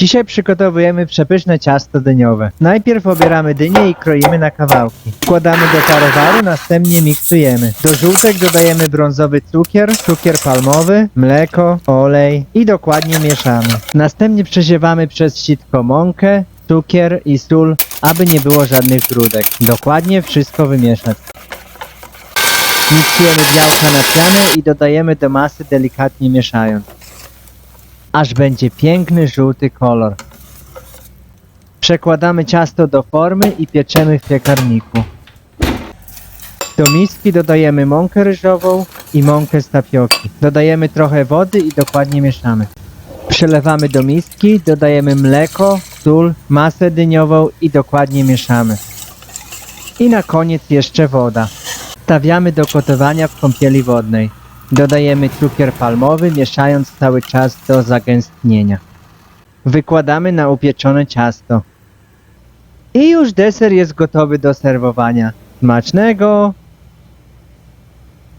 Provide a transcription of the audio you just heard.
Dzisiaj przygotowujemy przepyszne ciasto dyniowe. Najpierw obieramy dynię i kroimy na kawałki. Wkładamy do parowaru, następnie miksujemy. Do żółtek dodajemy brązowy cukier, cukier palmowy, mleko, olej i dokładnie mieszamy. Następnie przesiewamy przez sitko mąkę, cukier i sól, aby nie było żadnych grudek. Dokładnie wszystko wymieszać. Miksujemy białka na pianę i dodajemy do masy delikatnie mieszając. Aż będzie piękny żółty kolor. Przekładamy ciasto do formy i pieczemy w piekarniku. Do miski dodajemy mąkę ryżową i mąkę z tapioki. Dodajemy trochę wody i dokładnie mieszamy. Przelewamy do miski, dodajemy mleko, sól, masę dyniową i dokładnie mieszamy. I na koniec jeszcze woda. Stawiamy do gotowania w kąpieli wodnej. Dodajemy cukier palmowy, mieszając cały czas do zagęstnienia. Wykładamy na upieczone ciasto. I już deser jest gotowy do serwowania. Smacznego!